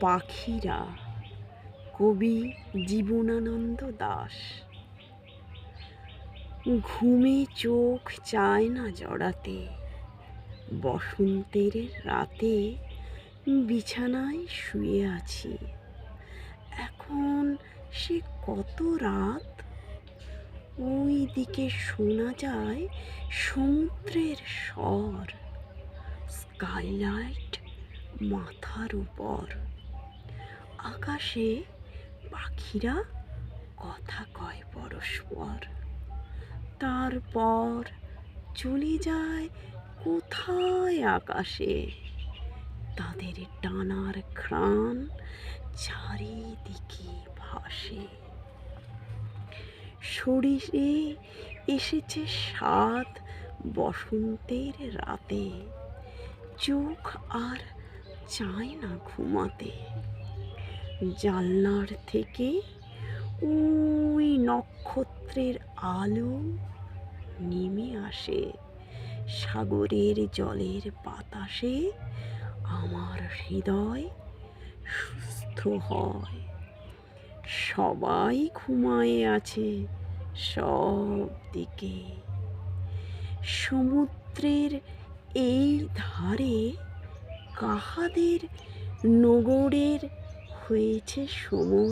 পাখিরা, কবি জীবনানন্দ দাস। ঘুমে চোখ চায় না জড়াতে, বসন্তের রাতে বিছানায় শুয়ে আছি। এখন সে কত রাত? ওই দিকে শোনা যায় সমুদ্রের স্বর স্কাইলাইট মাথার উপর। আকাশে পাখিরা কথা কয় পরস্পর। তারপর চলে যায় কোথায় আকাশে? তাদের টানার ঘ্রাণ চারিদিকে ভাসে। শরীরে এসেছে স্বাদ বসন্তের রাতে। চোখ আর চায় না ঘুমাতে। জানলার থেকে ওই নক্ষত্রের আলো নেমে আসে। সাগরের জলের বাতাসে আমার হৃদয় সুস্থ হয়। সবাই ঘুমায়ে আছে সব দিকে। সমুদ্রের এই ধারে কাহাদের নগরের হয়েছে সময়